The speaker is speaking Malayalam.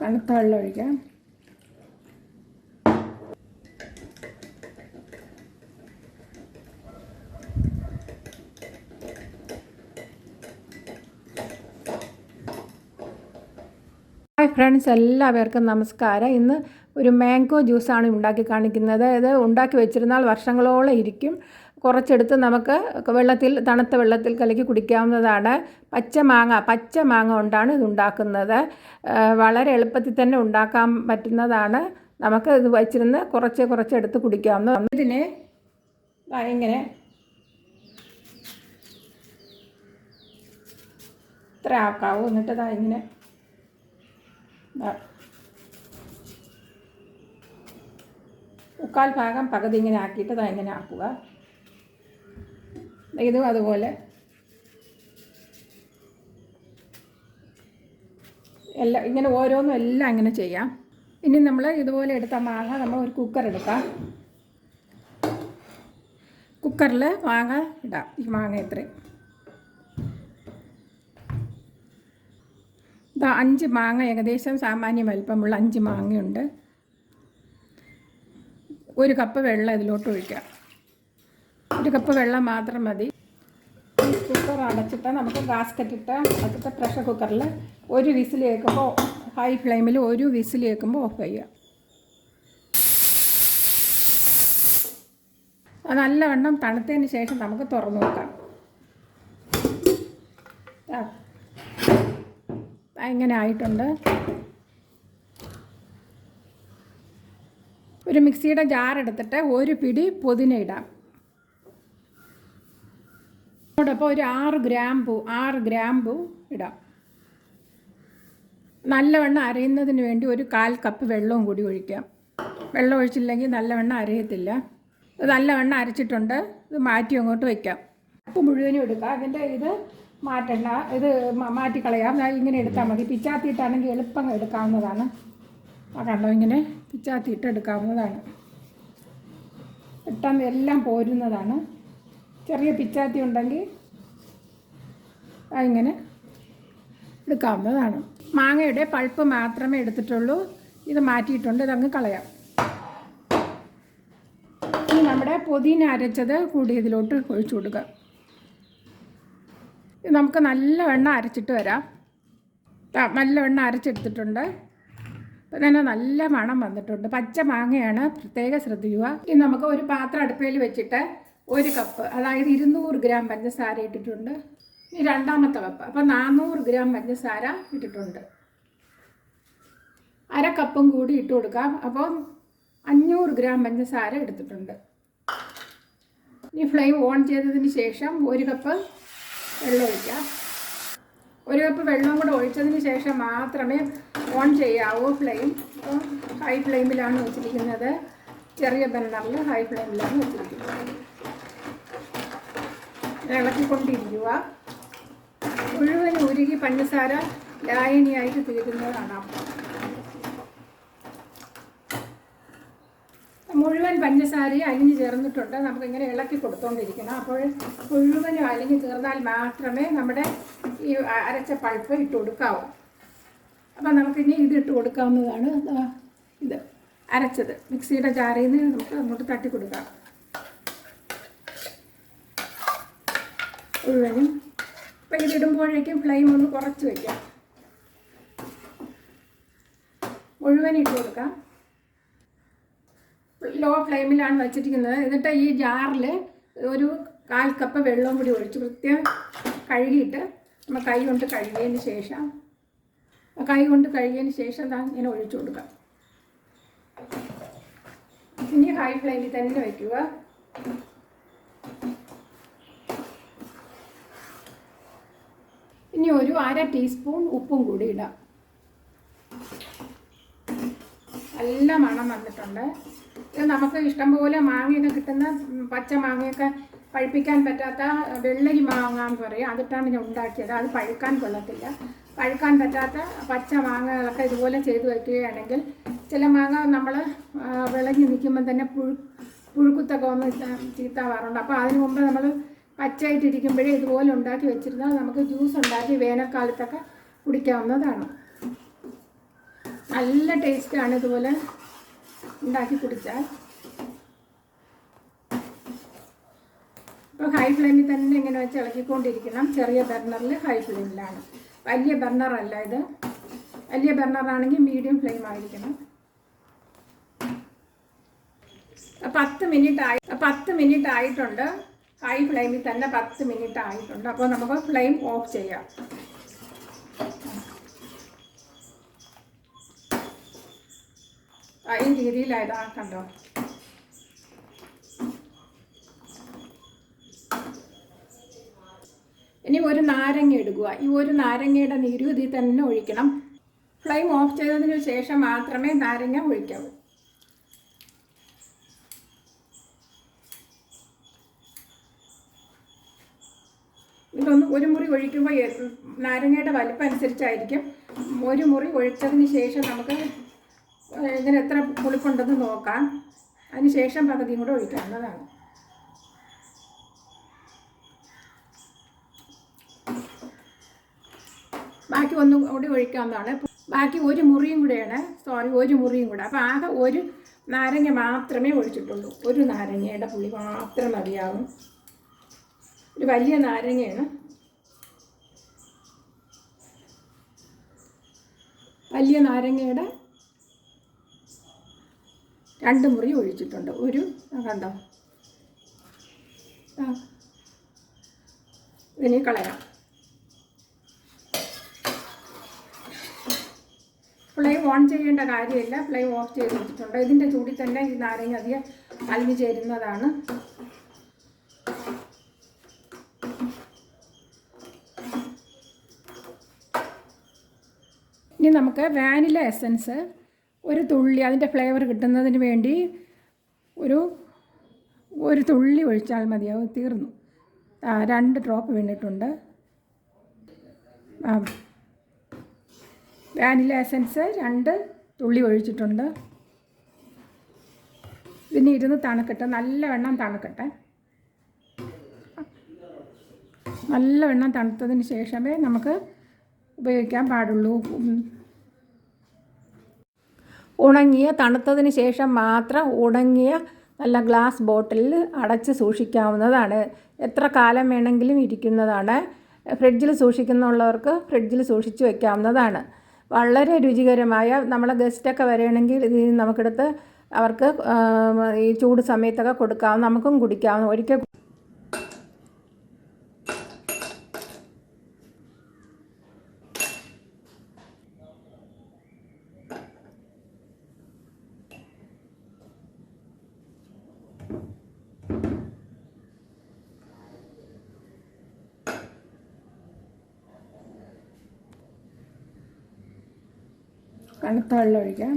തണുത്ത വെള്ളം ഒഴിക്കാം ഹായ് ഫ്രണ്ട്സ് എല്ലാവർക്കും നമസ്കാരം. ഇന്ന് ഒരു മാംഗോ ജ്യൂസാണ് ഉണ്ടാക്കി കാണിക്കുന്നത്. ഇത് ഉണ്ടാക്കി വെച്ചിരുന്നാൽ വർഷങ്ങളോളം ഇരിക്കും. കുറച്ചെടുത്ത് നമുക്ക് വെള്ളത്തിൽ തണുത്ത വെള്ളത്തിൽ കലക്കി കുടിക്കാവുന്നതാണ്. പച്ച മാങ്ങ പച്ച മാങ്ങ കൊണ്ടാണ് ഇത് ഉണ്ടാക്കുന്നത്. വളരെ എളുപ്പത്തിൽ തന്നെ ഉണ്ടാക്കാൻ പറ്റുന്നതാണ്. നമുക്ക് ഇത് വച്ചിരുന്ന് കുറച്ച് കുറച്ച് എടുത്ത് കുടിക്കാവുന്നതാണ് ഇതിനെ ഇങ്ങനെ ഇത്ര ആക്കാവൂ എന്നിട്ട് ഇതാ ഇങ്ങനെ. മുക്കാൽ ഭാഗം പകുതി ഇങ്ങനെ ആക്കിയിട്ട് ഇതാ ഇങ്ങനെ ആക്കുക. ഇതും അതുപോലെ. എല്ലാം ഇങ്ങനെ ഓരോന്നും എല്ലാം അങ്ങനെ ചെയ്യാം. ഇനി നമ്മൾ ഇതുപോലെ എടുത്ത മാങ്ങ നമ്മൾ ഒരു കുക്കർ എടുക്കാം. കുക്കറിൽ മാങ്ങ ഇടാം ഈ മാങ്ങ ഇത്രയും. ഇതാ അഞ്ച് മാങ്ങ ഏകദേശം സാമാന്യ വലിപ്പമുള്ള അഞ്ച് മാങ്ങയുണ്ട്. ഒരു കപ്പ് വെള്ളം ഇതിലോട്ട് ഒഴിക്കാം. ഒരു കപ്പ് വെള്ളം മാത്രം മതി. കുക്കർ അടച്ചിട്ട് നമുക്ക് ഗാസ്കറ്റ് ഇട്ട് അടച്ചിട്ട് പ്രഷർ കുക്കറിൽ ഒരു വിസിൽ കേൾക്കുമ്പോൾ ഹൈ ഫ്ലെയിമിൽ ഒരു വിസിൽ കേൾക്കുമ്പോൾ ഓഫ് ചെയ്യുക. അത് നല്ലവണ്ണം തണുത്തതിന് ശേഷം നമുക്ക് തുറന്നു നോക്കാം. ഇങ്ങനെ ആയിട്ടുണ്ട്. ഒരു മിക്സിയുടെ ജാർ എടുത്തിട്ട് ഒരു പിടി പുതിന ഇടാം. അതോടൊപ്പം ഒരു ആറ് ഗ്രാമ്പു ആറ് ഗ്രാമ്പു ഇടാം. നല്ലവണ്ണം അരയുന്നതിന് വേണ്ടി ഒരു കാൽ കപ്പ് വെള്ളവും കൂടി ഒഴിക്കാം. വെള്ളം ഒഴിച്ചില്ലെങ്കിൽ നല്ലവണ്ണം അരയത്തില്ല. നല്ലവണ്ണം അരച്ചിട്ടുണ്ട്. ഇത് മാറ്റി അങ്ങോട്ട് വയ്ക്കാം കപ്പ് മുഴുവനും എടുക്കുക അതിന്റെ ഇത് മാറ്റണ്ട. ഇത് മാറ്റിക്കളയാം. ഇങ്ങനെ എടുത്താൽ മതി. പിച്ചാത്തിയിട്ടാണെങ്കിൽ എളുപ്പം എടുക്കാവുന്നതാണ്. ആ കണ്ടോ? ഇങ്ങനെ പിച്ചാത്തിയിട്ട് എടുക്കാവുന്നതാണ്. പെട്ടെന്ന് എല്ലാം പോരുന്നതാണ്. ചെറിയ പിച്ചാത്തി ഉണ്ടെങ്കിൽ ഇങ്ങനെ എടുക്കാവുന്നതാണ്. മാങ്ങയുടെ പൾപ്പ് മാത്രമേ എടുത്തിട്ടുള്ളൂ. ഇത് മാറ്റിയിട്ടുണ്ട്. ഇതങ്ങ് കളയാം. ഇനി നമ്മുടെ പൊതിന അരച്ചത് കൂടി ഇതിലോട്ട് ഒഴിച്ചു കൊടുക്കുക. നമുക്ക് നല്ല വെണ്ണ അരച്ചിട്ട് വരാം. നല്ല വെണ്ണ അരച്ചെടുത്തിട്ടുണ്ട്. അപ്പം തന്നെ നല്ല മണം വന്നിട്ടുണ്ട്. പച്ച മാങ്ങയാണ് പ്രത്യേകം ശ്രദ്ധിക്കുക. ഇനി നമുക്ക് ഒരു പാത്രം അടുപ്പയിൽ വെച്ചിട്ട് ഒരു കപ്പ്. അതായത് ഇരുന്നൂറ് ഗ്രാം പഞ്ചസാര ഇട്ടിട്ടുണ്ട്. ഇനി രണ്ടാമത്തെ കപ്പ്. അപ്പം നാനൂറ് ഗ്രാം പഞ്ചസാര ഇട്ടിട്ടുണ്ട്. അര കപ്പും കൂടി ഇട്ട് കൊടുക്കാം. അപ്പം അഞ്ഞൂറ് ഗ്രാം പഞ്ചസാര എടുത്തിട്ടുണ്ട്. ഇനി ഫ്ലെയിം ഓൺ ചെയ്തതിന് ശേഷം ഒരു കപ്പ് വെള്ളം ഒഴിക്കാം. ഒരു കപ്പ് വെള്ളം കൂടെ ഒഴിച്ചതിന് ശേഷം മാത്രമേ ഓൺ ചെയ്യാവൂ ഫ്ലെയിം. ഹൈ ഫ്ലെയിമിലാണ് വെച്ചിരിക്കുന്നത്. ചെറിയ ബർണറിൽ ഹൈ ഫ്ലെയിമിലാണ് വെച്ചിരിക്കുന്നത്. ഇളക്കിക്കൊണ്ടിരിക്കുക. മുഴുവൻ ഉരുകി പഞ്ചസാര ലായനിയായിട്ട് തീരുന്നതാണ്. മുഴുവൻ പഞ്ചസാരയും അലിഞ്ഞ് ചേർന്നിട്ടുണ്ട്. നമുക്കിങ്ങനെ ഇളക്കി കൊടുത്തോണ്ടിരിക്കണം. അപ്പോൾ മുഴുവനും അലിഞ്ഞ് തീർന്നാൽ മാത്രമേ നമ്മുടെ ഈ അരച്ച പഴുപ്പ് ഇട്ട് കൊടുക്കാവൂ. അപ്പം നമുക്കിനി ഇത് ഇട്ട് കൊടുക്കാവുന്നതാണ്. അരച്ചത്. മിക്സിയുടെ ജാറിൽ നിന്ന് നമുക്ക് അങ്ങോട്ട് തട്ടി കൊടുക്കാം. മുഴുവനും അപ്പം ഇതിടുമ്പോഴേക്കും ഫ്ലെയിം ഒന്ന് കുറച്ച് വയ്ക്കാം മുഴുവൻ ഇട്ട് കൊടുക്കാം. ലോ ഫ്ലെയിമിലാണ് വെച്ചിരിക്കുന്നത്. എന്നിട്ട് ഈ ജാറിൽ ഒരു കാൽ കപ്പ് വെള്ളവും കൂടി ഒഴിച്ച് കൃത്യം കഴുകിയിട്ട് നമ്മൾ കൈ കൊണ്ട് കഴുകിയതിന് ശേഷം കൈ കൊണ്ട് കഴുകിയതിന് ശേഷം ഇങ്ങനെ ഒഴിച്ചു കൊടുക്കാം. ഇനി ഹൈ ഫ്ലെയിമിൽ തന്നെ വയ്ക്കുക. ഇനി ഒരു അര ടീസ്പൂൺ ഉപ്പും കൂടി ഇടാം. നല്ല മണം വന്നിട്ടുണ്ട്. ഇത് നമുക്ക് ഇഷ്ടംപോലെ മാങ്ങയൊക്കെ കിട്ടുന്ന പച്ച മാങ്ങയൊക്കെ പഴുപ്പിക്കാൻ പറ്റാത്ത വെള്ളരി മാങ്ങ എന്ന് പറയും. അതിട്ടാണ് ഞാൻ ഉണ്ടാക്കിയത്. അത് പഴുക്കാൻ കൊള്ളത്തില്ല. പഴുക്കാൻ പറ്റാത്ത പച്ച മാങ്ങകളൊക്കെ ഇതുപോലെ ചെയ്ത് വയ്ക്കുകയാണെങ്കിൽ ചില മാങ്ങ നമ്മൾ വിളഞ്ഞ് നിൽക്കുമ്പോൾ തന്നെ പുഴു പുഴുക്കുത്തൊക്കെ ഒന്ന് ചീത്താവാറുണ്ട്. അപ്പോൾ അതിന് മുമ്പ് നമ്മൾ പച്ചയായിട്ടിരിക്കുമ്പോഴേ ഇതുപോലെ ഉണ്ടാക്കി വെച്ചിരുന്നാൽ നമുക്ക് ജ്യൂസ് ഉണ്ടാക്കി വേനൽക്കാലത്തൊക്കെ കുടിക്കാവുന്നതാണ്. നല്ല ടേസ്റ്റാണ് ഇതുപോലെ ഉണ്ടാക്കി കുടിച്ചാൽ. ഇപ്പോൾ ഹൈ ഫ്ലെയിമിൽ തന്നെ ഇങ്ങനെ വെച്ച് ഇളക്കിക്കൊണ്ടിരിക്കണം. ചെറിയ ബർണറിൽ ഹൈ ഫ്ലെയിമിലാണ് വലിയ ബർണറല്ല ഇത്. വലിയ ബർണറാണെങ്കിൽ മീഡിയം ഫ്ലെയിം ആയിരിക്കണം. പത്ത് മിനിറ്റ് ആയി പത്ത് മിനിറ്റ് ആയിട്ടുണ്ട്. ഹൈ ഫ്ലെയിമിൽ തന്നെ പത്ത് മിനിറ്റ് ആയിട്ടുണ്ട്. അപ്പോൾ നമുക്ക് ഫ്ലെയിം ഓഫ് ചെയ്യാം. ഈ രീതിയിലായതാ കണ്ടോ? ഇനി ഒരു നാരങ്ങ എടുക്കുക ഈ ഒരു നാരങ്ങയുടെ നീരുതി തന്നെ ഒഴിക്കണം. ഫ്ലെയിം ഓഫ് ചെയ്തതിനു ശേഷം മാത്രമേ നാരങ്ങ ഒഴിക്കാവൂ. ഇതൊന്ന് ഒരു മുറി ഒഴിക്കുമ്പോൾ നാരങ്ങയുടെ വലിപ്പം അനുസരിച്ചായിരിക്കും ഒരു മുറി ഒഴിച്ചതിന് ശേഷം നമുക്ക് ഇതിന് എത്ര പുളിപ്പുണ്ടെന്ന് നോക്കാം. അതിന് ശേഷം പകുതിയും കൂടെ ഒഴിക്കാവുന്നതാണ് ബാക്കി ഒന്നും കൂടി ഒഴിക്കാവുന്നതാണ്. ബാക്കി ഒരു മുറിയും കൂടെയാണ്. സോറി ഒരു മുറിയും കൂടെ. അപ്പോൾ ആകെ ഒരു നാരങ്ങ മാത്രമേ ഒഴിച്ചിട്ടുള്ളൂ. ഒരു നാരങ്ങയുടെ പുളി മാത്രം മതിയാവും. ഒരു വലിയ നാരങ്ങയാണ്. വലിയ നാരങ്ങയുടെ രണ്ട് മുറി ഒഴിച്ചിട്ടുണ്ട്. ഒരു കണ്ടോ? ആ ഇതിനെ കളയാം. ഫ്ലെയിം ഓൺ ചെയ്യേണ്ട കാര്യമില്ല. ഫ്ലെയിം ഓഫ് ചെയ്ത് വെച്ചിട്ടുണ്ട്. ഇതിന്റെ ചൂടി തന്നെ ഈ നാരങ്ങ അധികം അലിഞ്ഞു ചേരുന്നതാണ്. ഇനി നമുക്ക് വാനില എസൻസ് ഒരു തുള്ളി അതിന്റെ ഫ്ലേവർ കിട്ടുന്നതിന് വേണ്ടി ഒരു ഒരു തുള്ളി ഒഴിച്ചാൽ മതിയാവും തീർന്നു. രണ്ട് ഡ്രോപ്പ് വീണിട്ടുണ്ട്. വാനില എസൻസ് രണ്ട് തുള്ളി ഒഴിച്ചിട്ടുണ്ട്. പിന്നെ ഇരുന്ന് തണുക്കട്ടെ നല്ലവണ്ണം തണുക്കട്ടെ. നല്ലവണ്ണം തണുത്തതിന് ശേഷമേ നമുക്ക് ഉപയോഗിക്കാൻ പാടുള്ളൂ. ഉണങ്ങിയ തണുത്തതിന് ശേഷം മാത്രം ഉണങ്ങിയ നല്ല ഗ്ലാസ് ബോട്ടിലിൽ അടച്ച് സൂക്ഷിക്കാവുന്നതാണ്. എത്ര കാലം വേണമെങ്കിലും ഇരിക്കുന്നതാണ്. ഫ്രിഡ്ജിൽ സൂക്ഷിക്കുന്നുള്ളവർക്ക് ഫ്രിഡ്ജിൽ സൂക്ഷിച്ച് വയ്ക്കാവുന്നതാണ് വളരെ രുചികരമായ നമ്മളെ ഗസ്റ്റൊക്കെ വരികയാണെങ്കിൽ ഇത് നമുക്കെടുത്ത് അവർക്ക് ഈ ചൂട് സമയത്തൊക്കെ കൊടുക്കാവുന്ന നമുക്കും കുടിക്കാവുന്ന ഒരിക്കൽ തണുത്ത വെള്ളം ഒഴിക്കാം